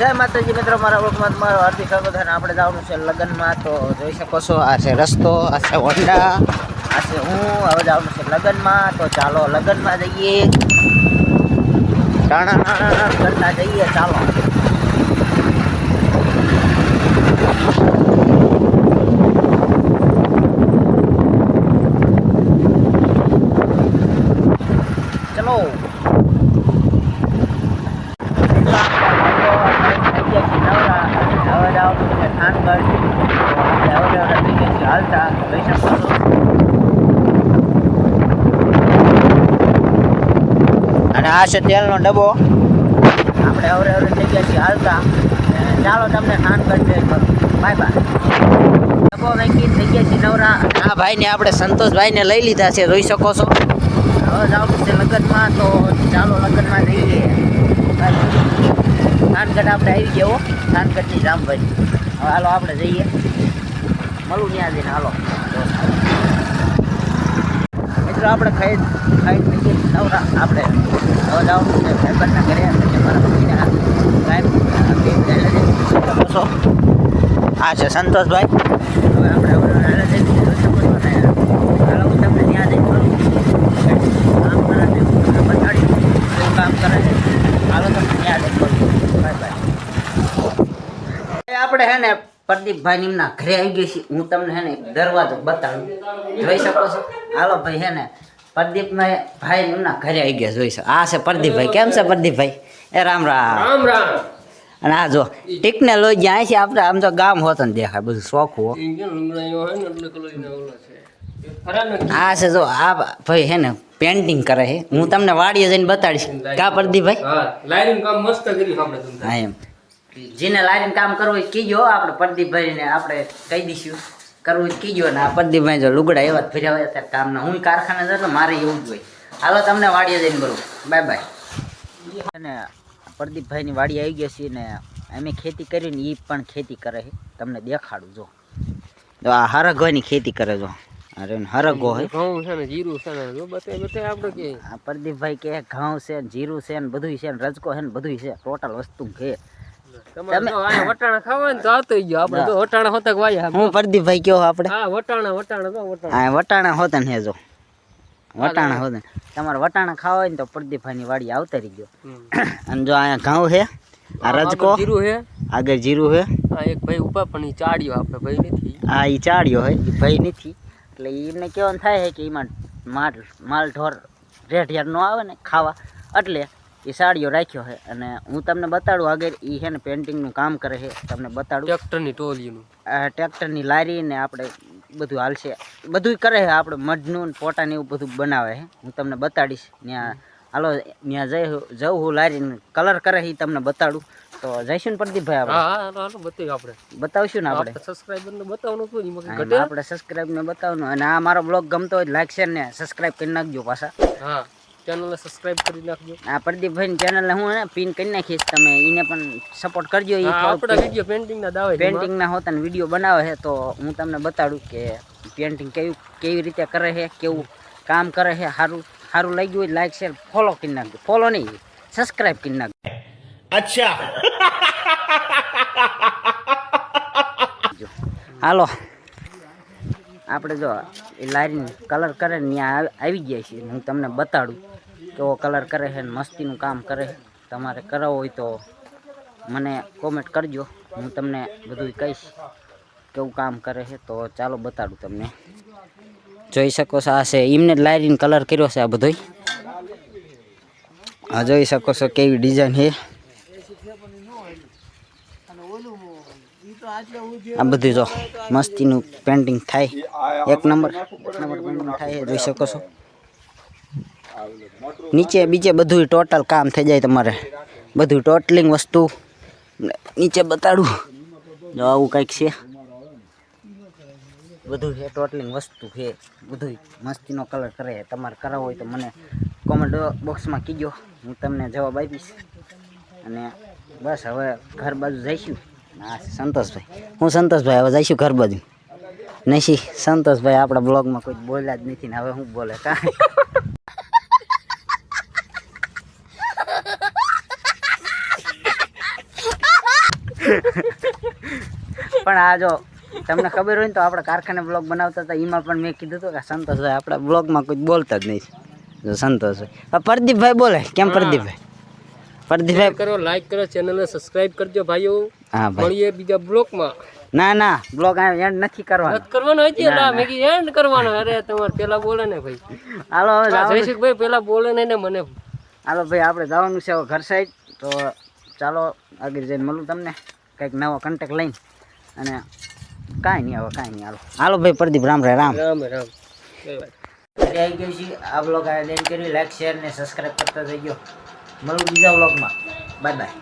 જય માતાજી મિત્રો, મારા વર્ગમાં તમારું હાર્દિક સ્વાગત આપણે જવાનું છે લગ્નમાં. તો જોઈ શકો છો, આ છે રસ્તો, આ છે હોન્ડા આ છે હું. હવે જવાનું છે લગ્નમાં. તો ચાલો લગ્નમાં જઈએ. ટાણા, કરતા જઈએ. ચલો. અને આ છે તેલનો ડબ્બો. આપણે અવરે અવરે થઈ હાલતા અને ચાલો તમને થાનગઢ બાય બાય ડબ્બો વેચી થઈ ગયા છીએ નવરા. આ ભાઈને આપણે સંતોષભાઈને લઈ લીધા છે. જોઈ શકો છો. હવે જવાનું છે લગ્નમાં. તો ચાલો લગ્નમાં જઈએ. થાનગઢ આપણે આવી ગયો થાનગઢની જામભાઈ હવે હાલો, આપણે જઈએ. મળું ત્યાં જઈને, હાલો. મિત્રો, આપણે ખાઈ ખાઈ થઈ નવરા આપણે. હવે જવાનું છે ભાઈબંધના ઘરે મારા મમ્મીને આ છે. સંતોષભાઈ. હવે આપણે હવે હાલે જઈએ જોઈ શકો છો ને હાલો હું તમને ત્યાં જઈને મળું કામ કરે છે તમને બતાડી કેવું કામ કરે છે હાલો તમને ત્યાં જઈને મળું બાય બાય આપણે હે ને પ્રદીપભાઈ નિમના ઘરે આવી ગઈ છીએ. હું તમને હે ને દરવાજો બતાવું. જોઈ શકો છો? હાલો ભાઈ હે ને પ્રદીપભાઈ ભાઈ નિમના ઘરે આવી ગયા જોઈ શકો. આ છે પ્રદીપભાઈ. કેમ છે પ્રદીપભાઈ? એ રામ રામ. રામ રામ. અને આ જો ટેકનોલોજી અહીં છે આપણે આમ તો ગામ હોત ને દેખાય બધું શોખું આ છે જો આ ભાઈ હે ને પેન્ટિંગ કરે છે. હું તમને વાડીએ જઈને બતાડીશ. કા પ્રદીપભાઈ? હા લાઈન કામ મસ્ત કર્યું આપણે તમને. હા એમ. જેને લારીને કામ કરવું કીજો આપણે પ્રદીપભાઈને આપણે કહી દઈશું. કરવું કીજો ને આ પ્રદીપભાઈ જો લુગડા એવા જ ફર્યા હોય અત્યારે કામના. હું કારખાને જતો મારે એવું જ હોય. હાલો તમને વાડીએ જઈને બરોબર બાય બાય. અને પ્રદીપભાઈની વાડી આવી ગયા છીએ ને અમે ખેતી કરીને એ પણ ખેતી કરે છે. તમને દેખાડું જો. તો આ હરગવાની ખેતી કરે જો. અરે હરગો હોય. ઘઉં છે ને જીરું છે ને જો બતે બતે આપણે કે. આ પ્રદીપભાઈ કે ઘઉં છે ને જીરું છે ને બધું છે ને રજકો છે ને બધું છે. ટોટલ વસ્તુ છે. તમારે તમે- વટાણા ખાવા ને તો આવતો ગયો. આપણે તો વટાણા હોતા વાયા હું પ્રદીપભાઈ કયો આપણે હા વટાણા વટાણા તો વટાણા. આ વટાણા હોત ને જો. વટાણા હોત તમારે વટાણા ખાવા હોય ને તો પ્રદીપભાઈની વાડી આવતારી ગયો. અને જો અહીંયા ઘઉં છે આ રજકો જીરું છે. આગળ જીરું છે. આ એક ભાઈ ઊભા પણ ઈ ચાડ્યો આપણે ભાઈ નથી. આ ઈ ચાળ્યો હોય ઈ ભાઈ નથી. એટલે એમને કહેવાનું થાય છે કે એમાં માલ માલ ઢોર રેઢિયાર નો આવે ને ખાવા. એટલે એ સાડીઓ રાખ્યો છે અને હું તમને બતાડું આગળ એ છે ને પેન્ટિંગનું કામ કરે છે તમને બતાડું. ટ્રેક્ટરની ટોલીનું. ટ્રેક્ટરની લારી ને આપણે બધું હાલશે. બધું કરે છે આપણે મઢનું ને પોટા ને એવું બધું બનાવે છે. હું તમને બતાડીશ. ત્યાં હાલો ત્યાં જઈ જવું હું લારીને કલર કરે એ તમને બતાડું. તો જઈશું ને પ્રદીપભાઈ આપણે? આપણે. બતાવશું ને આપણે? સબસ્ક્રાઈબરને બતાવવાનું આપણે સબસ્ક્રાઇબ ને બતાવવાનું. અને આ મારો બ્લોગ ગમતો હોય લાઈક શેર ને સબસ્ક્રાઇબ કરી નાખજો પાછા. હા. ચેનલને સબસ્ક્રાઇબ કરી નાખજો. આ પ્રદીપભાઈ ચેનલને હું ને પિન કરી નાખીશ તમે એને પણ સપોર્ટ કરજો એ આપણા વિડિયો પેઇન્ટિંગના દાવે પેઇન્ટિંગના હોતા ને વિડિયો બનાવે છે તો હું તમને બતાડું કે પેન્ટિંગ કેવું કેવી રીતે કરે છે કેવું કામ કરે છે સારું સારું લાગ્યું હોય લાઈક શેર ફોલો કરી નાખજો. ફોલો નહીં સબસ્ક્રાઇબ કરી નાખજો. અચ્છા. હાલો. આપણે જો લારીને કલર કરે ને ત્યાં આવી ગયા છીએ હું તમને બતાડું. કેવો કલર કરે છે ને મસ્તીનું કામ કરે તમારે કરાવવો હોય તો મને કોમેન્ટ કરજો. હું તમને બધું કહીશ કેવું કામ કરે છે. તો ચાલો બતાડું તમને. જોઈ શકો છો આ છે, એમને જ લારીને કલર કર્યો છે આ બધોય. આ જોઈ શકો છો કેવી ડિઝાઇન છે. આ બધું જો, મસ્તીનું પેન્ટિંગ થાય. એક નંબર એક નંબર પેન્ટિંગ થાય જોઈ શકો છો. નીચે બીજે બધું ટોટલ કામ થઈ જાય તમારે. બધું ટોટલિંગ વસ્તુ. નીચે બતાડું. જો આવું કંઈક છે. બધું છે ટોટલિંગ વસ્તુ છે. બધું મસ્તીનો કલર કરે. તમારે કરાવવો હોય તો મને કોમેન્ટ બોક્સમાં કીજો. હું તમને જવાબ આપીશ. અને બસ હવે ઘર બાજુ જઈશું. હા, સંતોષભાઈ. હું સંતોષભાઈ, હવે જઈશું ઘર બાજુ. નહીં સંતોષભાઈ આપણા બ્લોગમાં કોઈ બોલ્યા જ નથી ને હવે હું બોલે કાંઈ પણ આ જો તમને ખબર હોય ને તો આપણે કારખાને બ્લોગ બનાવતા હતા એમાં પણ મેં કીધું હતું કે સંતોષ ભાઈ આપણા બ્લોગમાં કોઈ બોલતા જ નહીં જો સંતોષ ભાઈ પ્રદીપભાઈ બોલે કેમ પ્રદીપભાઈ? પ્રદીપભાઈ કરો લાઈક કરો ચેનલને સબસ્ક્રાઇબ કરજો ભાઈઓ. હા ભાઈ. મળીએ બીજા બ્લોકમાં ના ના બ્લોગ એન્ડ નથી કરવાનો. રદ કરવાનો હતી એટલે મેં કીધું એન્ડ કરવાનો. અરે તમારે પેલા બોલે ને ભાઈ. હાલો હવે આ ભાઈ પેલા બોલે ને ને મને. હાલો ભાઈ આપણે જવાનું છે ઘર સાઈડ તો ચાલો આગળ જઈને મળું તમને. કંઈક નવો કન્ટેક્ટ લઈને. અને કાંઈ નહીં હવે કાંઈ નહીં. હાલો. હાલો ભાઈ પ્રદીપ રામ રે રામ. રામ રામ. જય ગયું છે આ બ્લોગ આ કરી લાઈક શેર ને સબસ્ક્રાઈબ કરતા જઈજો મળું બીજા બ્લોગમાં બાય બાય